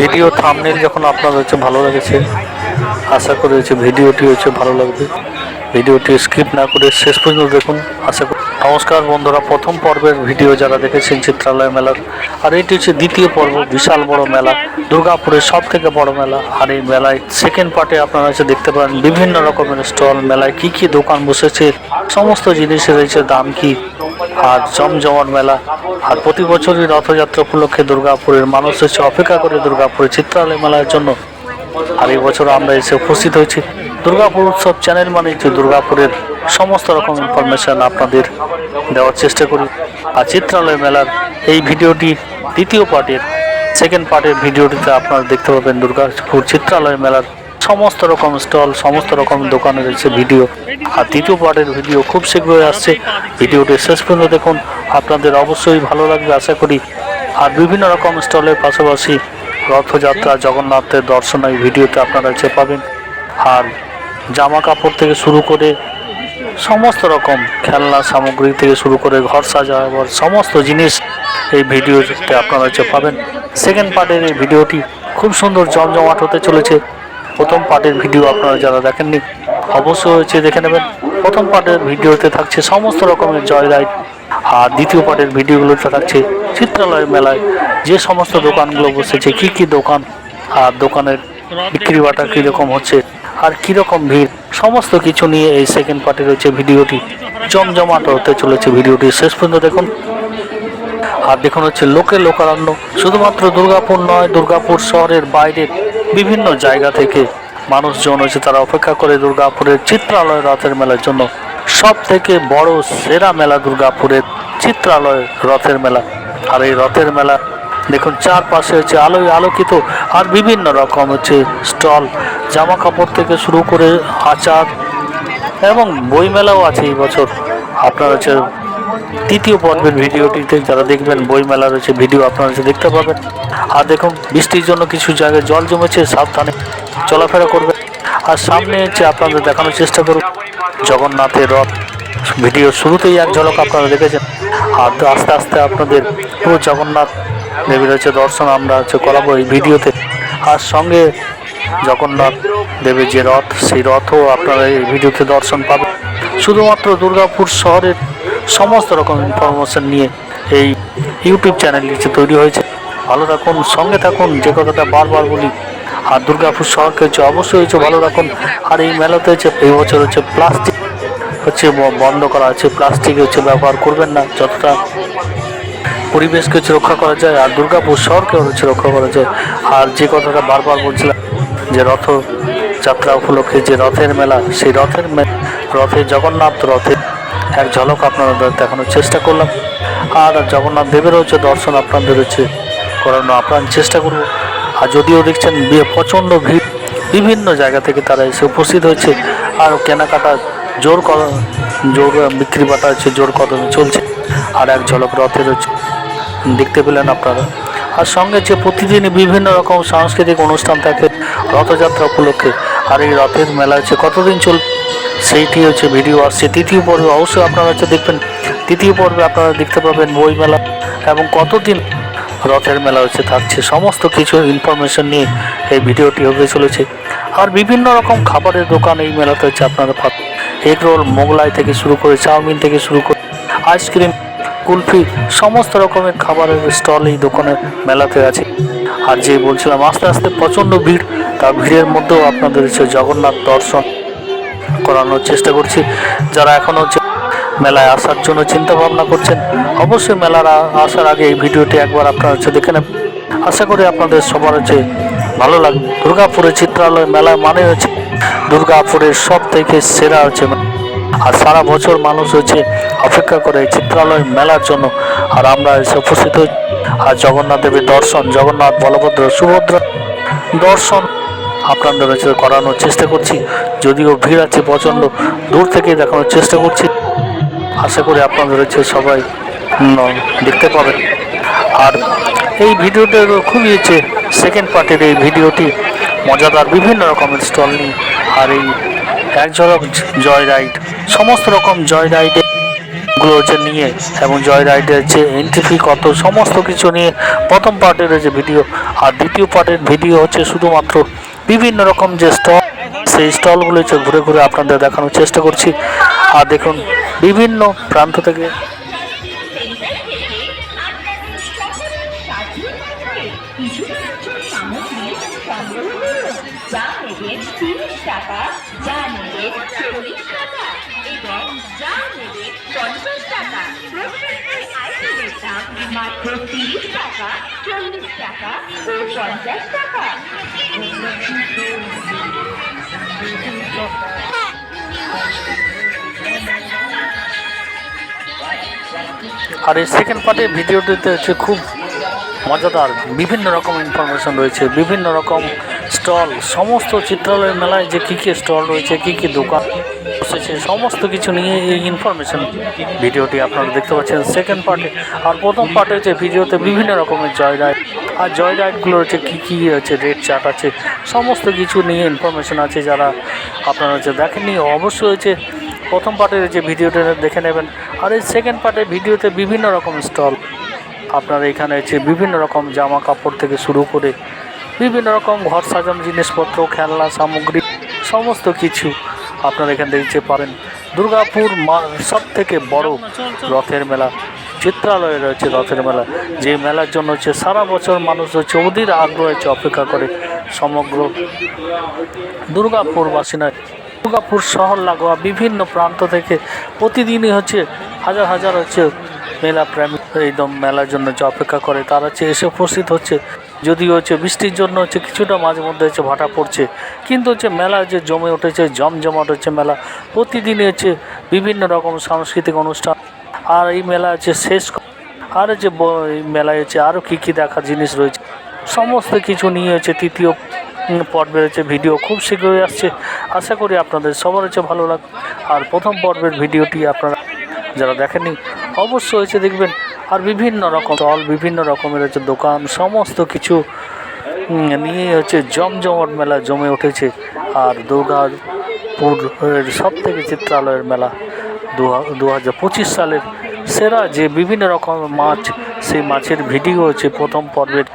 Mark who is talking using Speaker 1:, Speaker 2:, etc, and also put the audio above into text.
Speaker 1: Video thumbnail যখন আপনার হচ্ছে ভালো লেগেছে, আশা করি হচ্ছে ভিডিওটি হচ্ছে ভালো লাগবে। ভিডিওটি স্কিপ না করে শেষ পর্যন্ত দেখুন। আশা নমস্কার বন্ধুরা, প্রথম পর্বের ভিডিও যারা দেখেছেন চিত্রালয় মেলার, আর এটি হচ্ছে দ্বিতীয় পর্ব, বিশাল বড় মেলা, দুর্গাপুরের সব থেকে বড় মেলা, আর এই মেলায় সেকেন্ড পার্টে আপনারা হচ্ছে দেখতে পারেন বিভিন্ন রকমের স্টল মেলায় কি কি দোকান বসেছে, সমস্ত জিনিসের রয়েছে, দাম কি, আর জমজমাট মেলা, আর প্রতি বছরই রথযাত্রা উপলক্ষে দুর্গাপুরের মানুষ এসে অপেক্ষা করে দুর্গাপুরের চিত্রালয় মেলার জন্য, আর এই বছর আমরা এসে উপস্থিত হয়েছি। দুর্গাপুর উৎসব চ্যানেল মানে যে দুর্গাপুরের সমস্ত রকম ইনফরমেশন আপনাদের দেওয়ার চেষ্টা করি। আর চিত্রালয় মেলার এই ভিডিওটি দ্বিতীয় পার্টের সেকেন্ড পার্টের ভিডিওটিতে আপনারা দেখতে পাবেন দুর্গাপুর চিত্রালয় মেলার সমস্ত রকম স্টল, সমস্ত রকম দোকানে রয়েছে ভিডিও। আর তৃতীয় পার্টের ভিডিও খুব শীঘ্রই আসছে। ভিডিওটি শেষ পর্যন্ত দেখুন। আপনাদের অবশ্যই ভালো লাগবে আশা করি। আর বিভিন্ন রকম স্টলের পাশাপাশি রথযাত্রা, জগন্নাথের দর্শন এই ভিডিওতে আপনারা যে পাবেন। আর জামা কাপড় থেকে শুরু করে সমস্ত রকম খেলনা সামগ্রী থেকে শুরু করে ঘর সাজাবার সমস্ত জিনিস এই ভিডিওতে আপনারা হচ্ছে পাবেন। সেকেন্ড পার্টের এই ভিডিওটি খুব সুন্দর জমজমাট হতে চলেছে। প্রথম পার্টের ভিডিও আপনারা যারা দেখেননি, অবশ্যই হচ্ছে দেখে নেবেন। প্রথম পার্টের ভিডিওতে থাকছে সমস্ত রকমের জয় রাইড আর দ্বিতীয় পার্টের ভিডিওগুলোতে থাকছে চিত্রালয় মেলায় যে সমস্ত দোকানগুলো বসেছে, কি কি দোকান, আর দোকানের বিক্রি বাটা কীরকম হচ্ছে আর কীরকম ভিড়? সমস্ত কিছু নিয়ে এই সেকেন্ড পার্টে রয়েছে ভিডিওটি। জমজমাট হতে চলেছে ভিডিওটি। শেষ পর্যন্ত দেখুন। আর দেখুন হচ্ছে লোকে লোকারণ্য। শুধুমাত্র দুর্গাপুর নয়, দুর্গাপুর শহরের বাইরের বিভিন্ন জায়গা থেকে মানুষজন হচ্ছে তারা অপেক্ষা করে দুর্গাপুরের চিত্রালয় রথের মেলার জন্য। সব থেকে বড় সেরা মেলা দুর্গাপুরের চিত্রালয় রথের মেলা। আর এই রথের মেলা, দেখুন, চারপাশে হচ্ছে আলোয় আলোকিত আর বিভিন্ন রকম হচ্ছে স্টল জামা কাপড় থেকে শুরু করে আচার এবং বইমেলাও আছে এই বছর। আপনার হচ্ছে তৃতীয় পর্বের ভিডিওটিতে যারা দেখবেন বইমেলা রয়েছে ভিডিও আপনারা হচ্ছে দেখতে পাবেন। আর দেখুন, বৃষ্টির জন্য কিছু জায়গায় জল জমেছে, সাবধানে চলাফেরা করবেন। আর সামনে হচ্ছে আপনাদের দেখানোর চেষ্টা করুন জগন্নাথের রথ। ভিডিও শুরুতেই এক ঝলক আপনারা দেখেছেন। আর আস্তে আস্তে আপনাদের পুরো জগন্নাথ দেবীর হচ্ছে দর্শন আমরা হচ্ছে করাবো এই ভিডিওতে। আর সঙ্গে জগন্নাথ দেবের যে রথ, সেই রথও আপনারা এই ভিডিওতে দর্শন পাবেন। শুধুমাত্র দুর্গাপুর শহরের সমস্ত রকম ইনফরমেশন নিয়ে এই ইউটিউব চ্যানেলটি তৈরি হয়েছে। ভালো থাকুন, সঙ্গে থাকুন, যে কথাটা বারবার বলি, আর দুর্গাপুর শহরকে হচ্ছে অবশ্যই হচ্ছে ভালো রাখুন। আর এই মেলাতে হচ্ছে, এই বছর হচ্ছে প্লাস্টিক হচ্ছে বন্ধ করা আছে। প্লাস্টিক হচ্ছে ব্যবহার করবেন না, যতটা পরিবেশকে হচ্ছে রক্ষা করা যায়, আর দুর্গাপুর শহরকে হচ্ছে রক্ষা করা যায়। আর যে কথাটা বারবার বলছিলাম যে রথ যাত্রা উপলক্ষে যে রথের মেলা, সেই রথের রথে জগন্নাথ, রথে এক ঝলক আপনাদের দেখানোর চেষ্টা করলাম। আর জগন্নাথ দেবেরও হচ্ছে দর্শন, আপনাদের হচ্ছে করানো আপনার চেষ্টা করব। আর যদিও দেখছেন বি- প্রচণ্ড ভিড়, বিভিন্ন জায়গা থেকে তারা এসে উপস্থিত হয়েছে। আর কেনাকাটা জোর জোর, বিক্রি বাটা হচ্ছে, জোর কদমে চলছে। আর এক ঝলক রথের হচ্ছে দেখতে পেলেন আপনারা। আর সঙ্গে যে প্রতিদিনই বিভিন্ন রকম সাংস্কৃতিক অনুষ্ঠান থাকে রথযাত্রা উপলক্ষে, আর এই রথের মেলা হচ্ছে কতদিন চল, সেইটি হচ্ছে ভিডিও আসছে। তৃতীয় পর্বে অবশ্যই আপনারা হচ্ছে দেখবেন তৃতীয় পর্বে আপনারা দেখতে পাবেন বই মেলা এবং কতদিন রথের মেলা হচ্ছে থাকছে। সমস্ত কিছু ইনফরমেশন নিয়ে এই ভিডিওটি হতে চলেছে। আর বিভিন্ন রকম খাবারের দোকান এই মেলাতে হচ্ছে আপনারা এগ রোল মোগলাই থেকে শুরু করে, চাউমিন থেকে শুরু করে, আইসক্রিম কুলফি, সমস্ত রকমের খাবারের স্টল এই দোকানের মেলাতে আছে। আর যে বলছিলাম, আস্তে আস্তে প্রচণ্ড ভিড় তার ভিড়ের মধ্যেও আপনাদের হচ্ছে জগন্নাথ দর্শন করানোর চেষ্টা করছি। যারা এখনও হচ্ছে মেলায় আসার জন্য চিন্তা ভাবনা করছেন, অবশ্যই মেলার আসার আগে এই ভিডিওটি একবার আপনারা হচ্ছে দেখে নেন আশা করি আপনাদের সবার হচ্ছে ভালো লাগবে। দুর্গাপুরের চিত্রালয় মেলা মানে হচ্ছে দুর্গাপুরের সব থেকে সেরা হচ্ছে। আর সারা বছর মানুষ হচ্ছে অপেক্ষা করে চিত্রালয় মেলার জন্য। আর আমরা এসে উপস্থিত আর জগন্নাথ দেবের দর্শন, জগন্নাথ বলভদ্র সুভদ্রা দর্শন আপনাদের হচ্ছে করানোর চেষ্টা করছি। যদিও ভিড় আছে প্রচণ্ড, দূর থেকে দেখানোর চেষ্টা করছি। আশা করি আপনাদের হচ্ছে সবাই দেখতে পাবেন। আর এই ভিডিওটা খুবই হচ্ছে সেকেন্ড পার্টের এই ভিডিওটি। মজাদার বিভিন্ন রকমের স্টল নিয়ে। আর এই এক জয় রাইড। সমস্ত রকম জয় রাইডেরগুলো হচ্ছে নিয়ে এবং জয় রাইডের যে এন্ট্রি ফি কত, সমস্ত কিছু নিয়ে প্রথম পার্টের যে ভিডিও আর দ্বিতীয় পার্টের ভিডিও হচ্ছে শুধুমাত্র বিভিন্ন রকম যে স্টল সেই স্টলগুলো ঘুরে ঘুরে আপনাদের দেখানোর চেষ্টা করছি। আর দেখুন, বিভিন্ন প্রান্ত থেকে আর এই সেকেন্ড পার্টের ভিডিওটিতে হচ্ছে খুব মজাদার বিভিন্ন রকম ইনফরমেশন রয়েছে, বিভিন্ন রকম স্টল সমস্ত চিত্রালয় মেলায় যে কী কী স্টল রয়েছে, কী কী দোকান। বসেছে সমস্ত কিছু নিয়ে এই ইনফরমেশন ভিডিওটি আপনারা দেখতে পাচ্ছেন সেকেন্ড পার্টে আর প্রথম পার্টে হচ্ছে ভিডিওতে বিভিন্ন রকমের জয় রাইড আর জয় রাইডগুলো হচ্ছে কী কী হচ্ছে রেট চার্ট আছে, সমস্ত কিছু নিয়ে ইনফরমেশন আছে যারা আপনারা হচ্ছে দেখেননি, অবশ্যই হচ্ছে প্রথম পার্টের যে ভিডিওটা দেখে নেবেন। আর এই সেকেন্ড পার্টের ভিডিওতে বিভিন্ন রকম স্টল আপনারা এখানে হচ্ছে বিভিন্ন রকম জামা কাপড় থেকে শুরু করে, বিভিন্ন রকম ঘর সাজানো জিনিসপত্র, খেলনা, সামগ্রী, সমস্ত কিছু আপনারা এখান থেকে দেখতে পারেন দুর্গাপুর সব থেকে বড় রথের মেলা। চিত্রালয়ে রয়েছে রথের মেলা। যে মেলার জন্য হচ্ছে সারা বছর মানুষ হচ্ছে অধীর আগ্রহ হচ্ছে অপেক্ষা করে সমগ্র দুর্গাপুরবাসী নয় দুর্গাপুর শহর লাগোয়া বিভিন্ন প্রান্ত থেকে প্রতিদিনই হচ্ছে হাজার হাজার হচ্ছে মেলা প্রেমী একদম মেলার জন্য যে অপেক্ষা করে। তারা হচ্ছে এসে উপস্থিত হচ্ছে যদিও হচ্ছে বৃষ্টির জন্য হচ্ছে কিছুটা মাঝে মধ্যে হচ্ছে ভাটা পড়ছে। কিন্তু হচ্ছে মেলা যে জমে উঠেছে, জমজমাট হচ্ছে মেলা। প্রতিদিনই হচ্ছে বিভিন্ন রকম সাংস্কৃতিক অনুষ্ঠান। আর এই মেলা হচ্ছে শেষ আর যে মেলায় হচ্ছে আরও কী কী দেখার জিনিস রয়েছে। সমস্ত কিছু নিয়ে হচ্ছে তৃতীয় পর্বের হচ্ছে ভিডিও খুব শীঘ্রই আসছে। আশা করি আপনাদের সবার হচ্ছে ভালো লাগবে আর প্রথম পর্বের ভিডিওটি আপনারা যারা দেখেননি, অবশ্যই হচ্ছে দেখবেন। আর বিভিন্ন রকম দল বিভিন্ন রকমের হচ্ছে দোকান, সমস্ত কিছু নিয়ে হচ্ছে জমজমট মেলা জমে উঠেছে। আর দুর্গাপুর সব থেকে চিত্রালয়ের মেলা দু হাজার পঁচিশ সালের সেরা যে বিভিন্ন রকম মাছ, সেই মাছের ভিডিও হচ্ছে প্রথম পর্বের